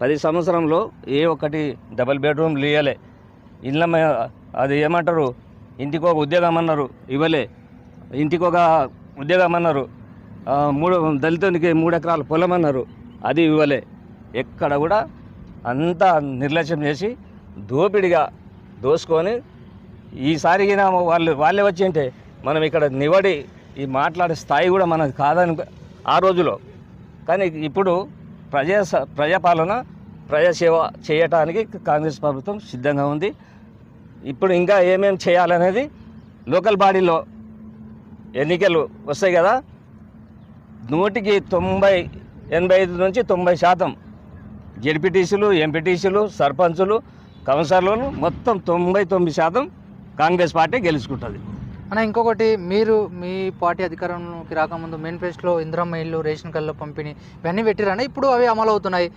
పది సంవత్సరంలో ఏ ఒక్కటి డబల్ బెడ్రూమ్ ఇవ్వలే ఇళ్ళ అది ఏమంటారు? ఇంటికి ఒక ఉద్యోగం అన్నారు ఇవ్వలే. ఇంటికి ఒక ఉద్యోగం అన్నారు మూడు దళితునికి మూడు ఎకరాల పొలం అన్నారు అది ఇవ్వలే. ఎక్కడ కూడా అంతా నిర్లక్ష్యం చేసి దోపిడిగా దోసుకొని ఈసారి వాళ్ళు వాళ్ళే వచ్చి అంటే మనం ఇక్కడ నివడి ఈ మాట్లాడే స్థాయి కూడా మనది కాదని ఆ రోజులో. కానీ ఇప్పుడు ప్రజా స- ప్రజాపాలన ప్రజాసేవ చేయటానికి కాంగ్రెస్ ప్రభుత్వం సిద్ధంగా ఉంది. ఇప్పుడు ఇంకా ఏమేమి చేయాలనేది లోకల్ బాడీలో ఎన్నికలు వస్తాయి కదా నూటికి తొంభై ఎనభై ఐదు నుంచి తొంభై శాతం జెడ్పీటీసీలు ఎంపీటీసీలు సర్పంచులు కౌన్సిలర్లు మొత్తం తొంభై తొమ్మిది శాతం కాంగ్రెస్ పార్టీ గెలుచుకుంటుంది. అన్న ఇంకొకటి మీరు మీ పార్టీ అధికారంలోకి రాకముందు మేనిఫెస్టోలో ఇందిరమ్మ ఇల్లు రేషన్ కార్డుల పంపిణీ ఇవన్నీ పెట్టిరన్న ఇప్పుడు అవి అమలు అవుతున్నాయి